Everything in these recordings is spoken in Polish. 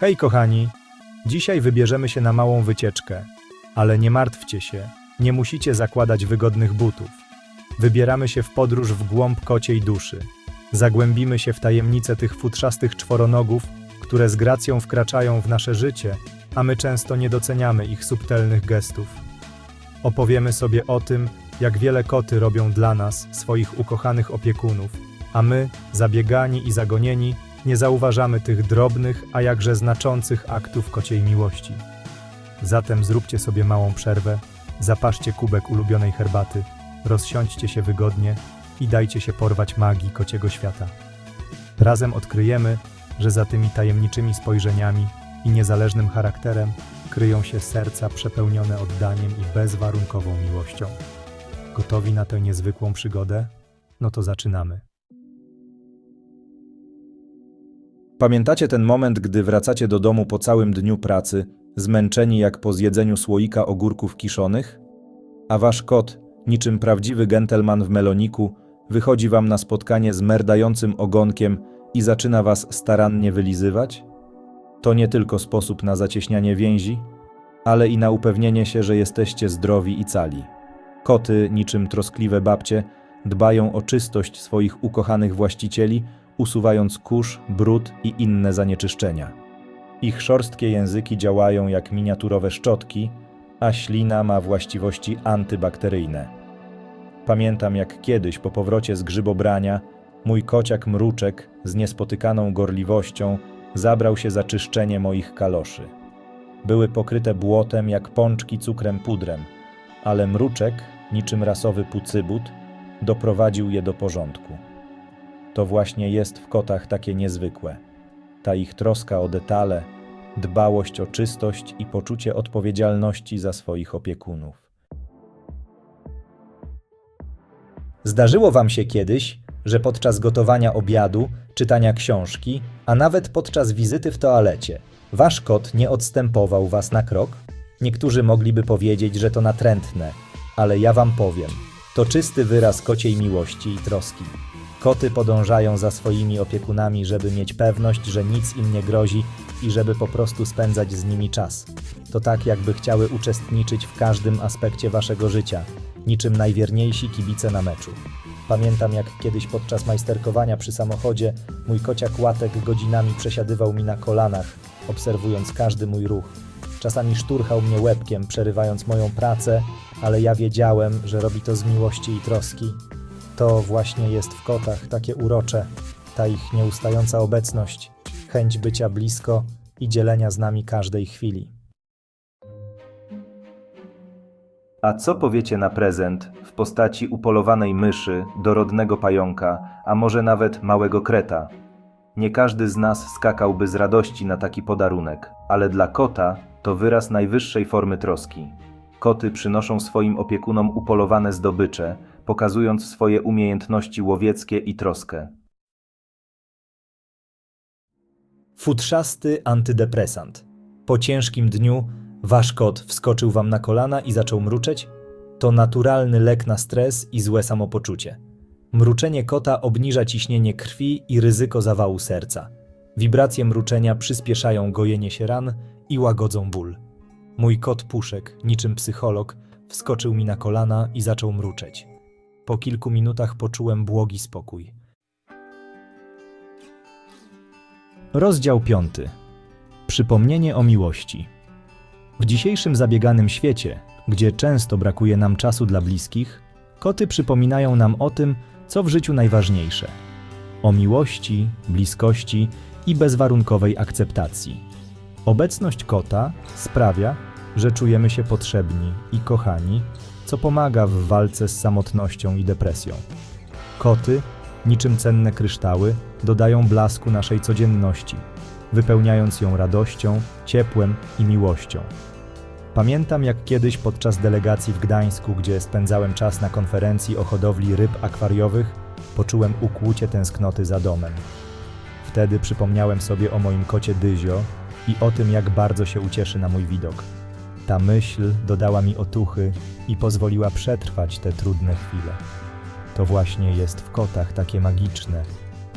Hej kochani, dzisiaj wybierzemy się na małą wycieczkę, ale nie martwcie się, nie musicie zakładać wygodnych butów. Wybieramy się w podróż w głąb kociej duszy. Zagłębimy się w tajemnice tych futrzastych czworonogów, które z gracją wkraczają w nasze życie, a my często nie doceniamy ich subtelnych gestów. Opowiemy sobie o tym, jak wiele koty robią dla nas, swoich ukochanych opiekunów, a my, zabiegani i zagonieni, nie zauważamy tych drobnych, a jakże znaczących aktów kociej miłości. Zatem zróbcie sobie małą przerwę, zapaszcie kubek ulubionej herbaty, rozsiądźcie się wygodnie i dajcie się porwać magii kociego świata. Razem odkryjemy, że za tymi tajemniczymi spojrzeniami i niezależnym charakterem kryją się serca przepełnione oddaniem i bezwarunkową miłością. Gotowi na tę niezwykłą przygodę? No to zaczynamy. Pamiętacie ten moment, gdy wracacie do domu po całym dniu pracy, zmęczeni jak po zjedzeniu słoika ogórków kiszonych? A wasz kot, niczym prawdziwy gentleman w meloniku, wychodzi wam na spotkanie z merdającym ogonkiem i zaczyna was starannie wylizywać? To nie tylko sposób na zacieśnianie więzi, ale i na upewnienie się, że jesteście zdrowi i cali. Koty, niczym troskliwe babcie, dbają o czystość swoich ukochanych właścicieli, usuwając kurz, brud i inne zanieczyszczenia. Ich szorstkie języki działają jak miniaturowe szczotki, a ślina ma właściwości antybakteryjne. Pamiętam jak kiedyś po powrocie z grzybobrania mój kociak mruczek z niespotykaną gorliwością zabrał się za czyszczenie moich kaloszy. Były pokryte błotem jak pączki cukrem pudrem, ale mruczek, niczym rasowy pucybut, doprowadził je do porządku. To właśnie jest w kotach takie niezwykłe. Ta ich troska o detale, dbałość o czystość i poczucie odpowiedzialności za swoich opiekunów. Zdarzyło wam się kiedyś, że podczas gotowania obiadu, czytania książki, a nawet podczas wizyty w toalecie, wasz kot nie odstępował was na krok? Niektórzy mogliby powiedzieć, że to natrętne, ale ja wam powiem, to czysty wyraz kociej miłości i troski. Koty podążają za swoimi opiekunami, żeby mieć pewność, że nic im nie grozi i żeby po prostu spędzać z nimi czas. To tak, jakby chciały uczestniczyć w każdym aspekcie waszego życia, niczym najwierniejsi kibice na meczu. Pamiętam, jak kiedyś podczas majsterkowania przy samochodzie mój kociak łatek godzinami przesiadywał mi na kolanach, obserwując każdy mój ruch. Czasami szturchał mnie łebkiem, przerywając moją pracę, ale ja wiedziałem, że robi to z miłości i troski. To właśnie jest w kotach takie urocze, ta ich nieustająca obecność, chęć bycia blisko i dzielenia z nami każdej chwili. A co powiecie na prezent w postaci upolowanej myszy, dorodnego pająka, a może nawet małego kreta? Nie każdy z nas skakałby z radości na taki podarunek, ale dla kota to wyraz najwyższej formy troski. Koty przynoszą swoim opiekunom upolowane zdobycze, pokazując swoje umiejętności łowieckie i troskę. Futrzasty antydepresant. Po ciężkim dniu wasz kot wskoczył wam na kolana i zaczął mruczeć? To naturalny lek na stres i złe samopoczucie. Mruczenie kota obniża ciśnienie krwi i ryzyko zawału serca. Wibracje mruczenia przyspieszają gojenie się ran i łagodzą ból. Mój kot Puszek, niczym psycholog, wskoczył mi na kolana i zaczął mruczeć. Po kilku minutach poczułem błogi spokój. Rozdział 5. Przypomnienie o miłości. W dzisiejszym zabieganym świecie, gdzie często brakuje nam czasu dla bliskich, koty przypominają nam o tym, co w życiu najważniejsze: o miłości, bliskości i bezwarunkowej akceptacji. Obecność kota sprawia, że czujemy się potrzebni i kochani, co pomaga w walce z samotnością i depresją. Koty, niczym cenne kryształy, dodają blasku naszej codzienności, wypełniając ją radością, ciepłem i miłością. Pamiętam jak kiedyś podczas delegacji w Gdańsku, gdzie spędzałem czas na konferencji o hodowli ryb akwariowych, poczułem ukłucie tęsknoty za domem. Wtedy przypomniałem sobie o moim kocie Dyzio i o tym, jak bardzo się ucieszy na mój widok. Ta myśl dodała mi otuchy i pozwoliła przetrwać te trudne chwile. To właśnie jest w kotach takie magiczne,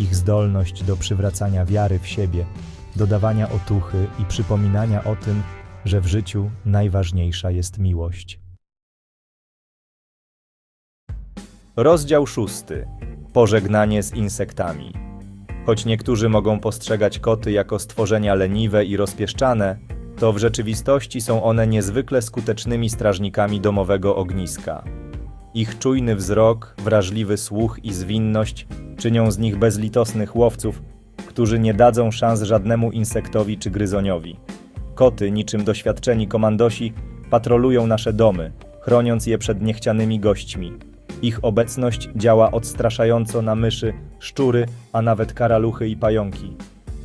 ich zdolność do przywracania wiary w siebie dodawania otuchy i przypominania o tym, że w życiu najważniejsza jest miłość. Rozdział szósty. Pożegnanie z insektami. Choć niektórzy mogą postrzegać koty jako stworzenia leniwe i rozpieszczane, to w rzeczywistości są one niezwykle skutecznymi strażnikami domowego ogniska. Ich czujny wzrok, wrażliwy słuch i zwinność czynią z nich bezlitosnych łowców, którzy nie dadzą szans żadnemu insektowi czy gryzoniowi. Koty, niczym doświadczeni komandosi, patrolują nasze domy, chroniąc je przed niechcianymi gośćmi. Ich obecność działa odstraszająco na myszy, szczury, a nawet karaluchy i pająki.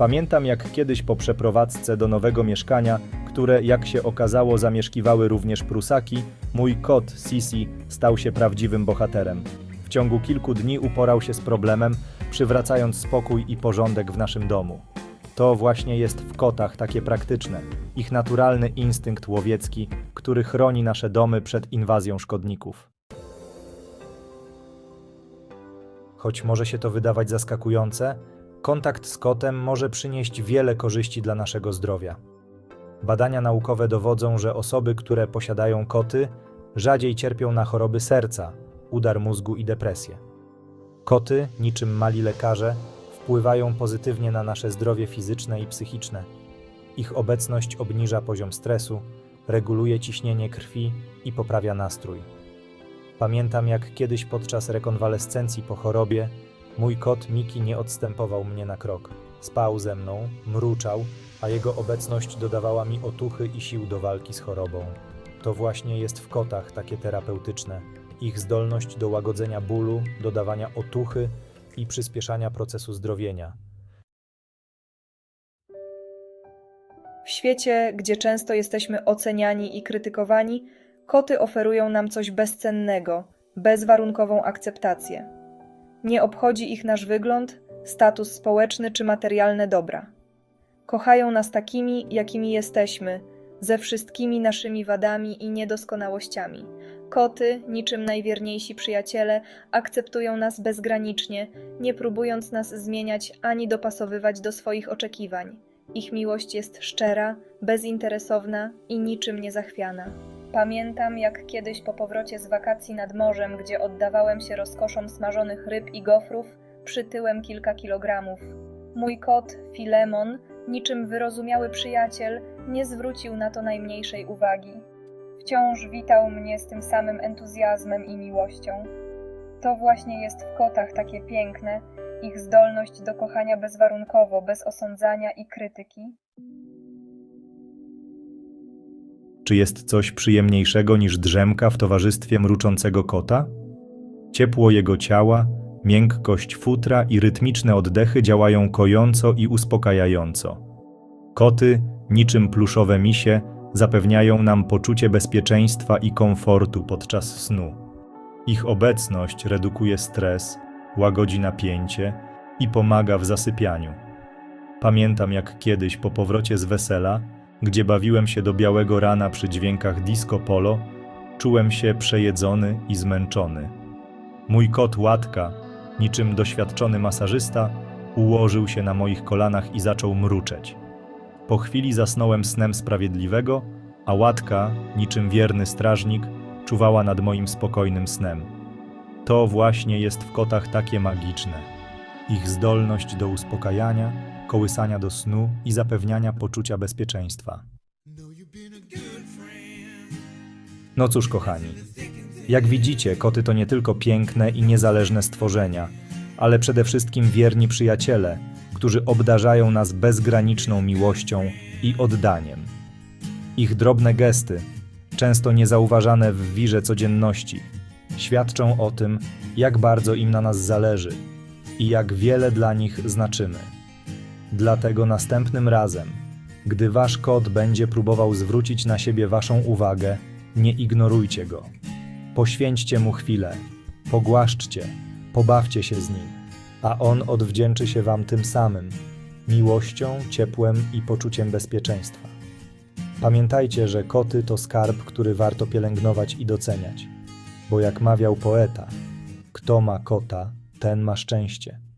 Pamiętam jak kiedyś po przeprowadzce do nowego mieszkania, które jak się okazało zamieszkiwały również prusaki, mój kot Sisi stał się prawdziwym bohaterem. W ciągu kilku dni uporał się z problemem, przywracając spokój i porządek w naszym domu. To właśnie jest w kotach takie praktyczne, ich naturalny instynkt łowiecki, który chroni nasze domy przed inwazją szkodników. Choć może się to wydawać zaskakujące, kontakt z kotem może przynieść wiele korzyści dla naszego zdrowia. Badania naukowe dowodzą, że osoby, które posiadają koty, rzadziej cierpią na choroby serca, udar mózgu i depresję. Koty, niczym mali lekarze, wpływają pozytywnie na nasze zdrowie fizyczne i psychiczne. Ich obecność obniża poziom stresu, reguluje ciśnienie krwi i poprawia nastrój. Pamiętam, jak kiedyś podczas rekonwalescencji po chorobie mój kot Miki nie odstępował mnie na krok. Spał ze mną, mruczał, a jego obecność dodawała mi otuchy i sił do walki z chorobą. To właśnie jest w kotach takie terapeutyczne. Ich zdolność do łagodzenia bólu, dodawania otuchy i przyspieszania procesu zdrowienia. W świecie, gdzie często jesteśmy oceniani i krytykowani, koty oferują nam coś bezcennego bezwarunkową akceptację. Nie obchodzi ich nasz wygląd, status społeczny czy materialne dobra. Kochają nas takimi, jakimi jesteśmy, ze wszystkimi naszymi wadami i niedoskonałościami. Koty, niczym najwierniejsi przyjaciele, akceptują nas bezgranicznie, nie próbując nas zmieniać ani dopasowywać do swoich oczekiwań. Ich miłość jest szczera, bezinteresowna i niczym nie zachwiana. Pamiętam, jak kiedyś po powrocie z wakacji nad morzem, gdzie oddawałem się rozkoszom smażonych ryb i gofrów, przytyłem kilka kilogramów. Mój kot, Filemon, niczym wyrozumiały przyjaciel, nie zwrócił na to najmniejszej uwagi. Wciąż witał mnie z tym samym entuzjazmem i miłością. To właśnie jest w kotach takie piękne, ich zdolność do kochania bezwarunkowo, bez osądzania i krytyki. Czy jest coś przyjemniejszego niż drzemka w towarzystwie mruczącego kota? Ciepło jego ciała, miękkość futra i rytmiczne oddechy działają kojąco i uspokajająco. Koty, niczym pluszowe misie, zapewniają nam poczucie bezpieczeństwa i komfortu podczas snu. Ich obecność redukuje stres, łagodzi napięcie i pomaga w zasypianiu. Pamiętam jak kiedyś po powrocie z wesela, gdzie bawiłem się do białego rana przy dźwiękach disco polo, czułem się przejedzony i zmęczony. Mój kot Łatka, niczym doświadczony masażysta, ułożył się na moich kolanach i zaczął mruczeć. Po chwili zasnąłem snem sprawiedliwego, a Łatka, niczym wierny strażnik, czuwała nad moim spokojnym snem. To właśnie jest w kotach takie magiczne. Ich zdolność do uspokajania, kołysania do snu i zapewniania poczucia bezpieczeństwa. No cóż, kochani, jak widzicie, koty to nie tylko piękne i niezależne stworzenia, ale przede wszystkim wierni przyjaciele, którzy obdarzają nas bezgraniczną miłością i oddaniem. Ich drobne gesty, często niezauważane w wirze codzienności, świadczą o tym, jak bardzo im na nas zależy i jak wiele dla nich znaczymy. Dlatego następnym razem, gdy wasz kot będzie próbował zwrócić na siebie waszą uwagę, nie ignorujcie go. Poświęćcie mu chwilę, pogłaszczcie, pobawcie się z nim, a on odwdzięczy się wam tym samym miłością, ciepłem i poczuciem bezpieczeństwa. Pamiętajcie, że koty to skarb, który warto pielęgnować i doceniać, bo jak mawiał poeta, kto ma kota, ten ma szczęście.